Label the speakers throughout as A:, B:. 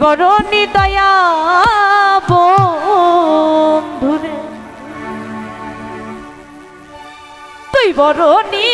A: বিবরণী দয়া বন্ধুরে। তুই বরণী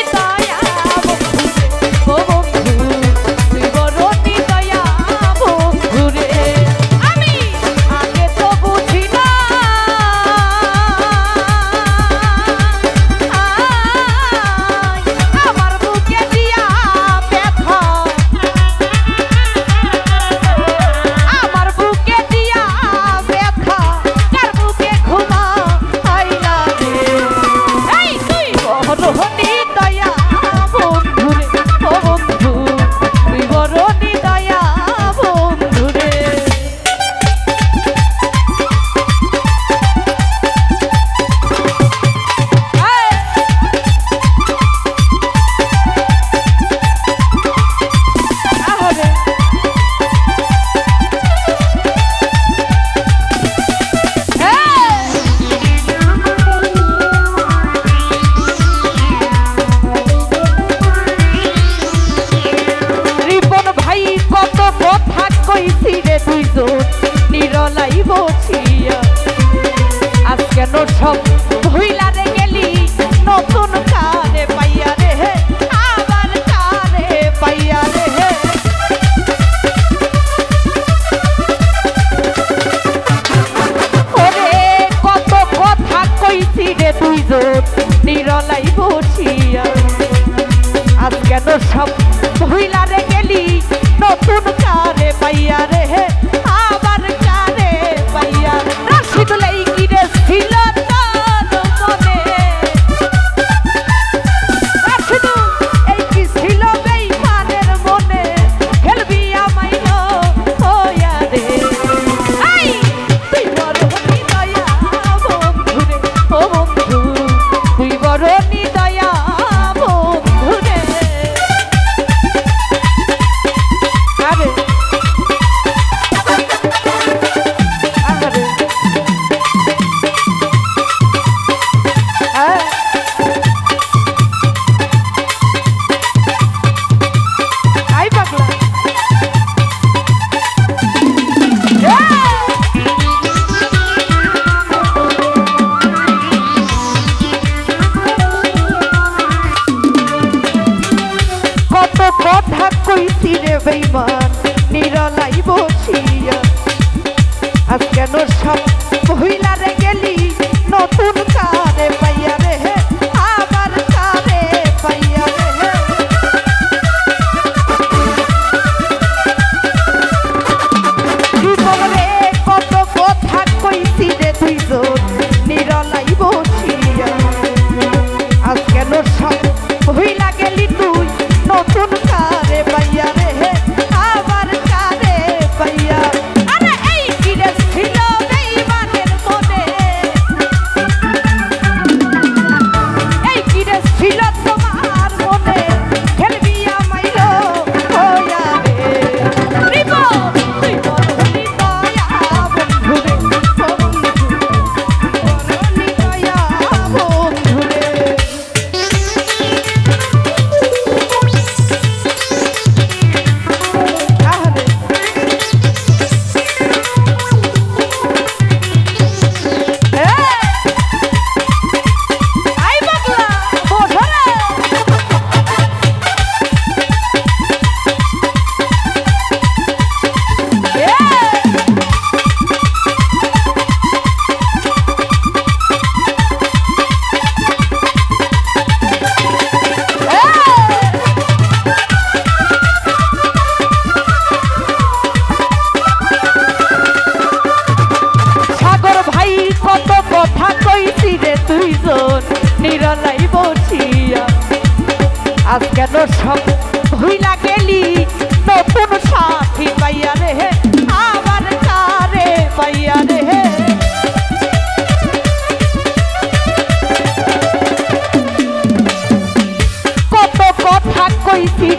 A: favor.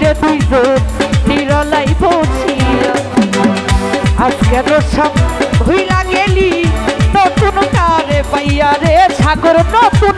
A: আজকে তুই নিরলাই আজকে রসাম ভুইলা গেলি নতুন কারে পাইয়া রে সাগর নতুন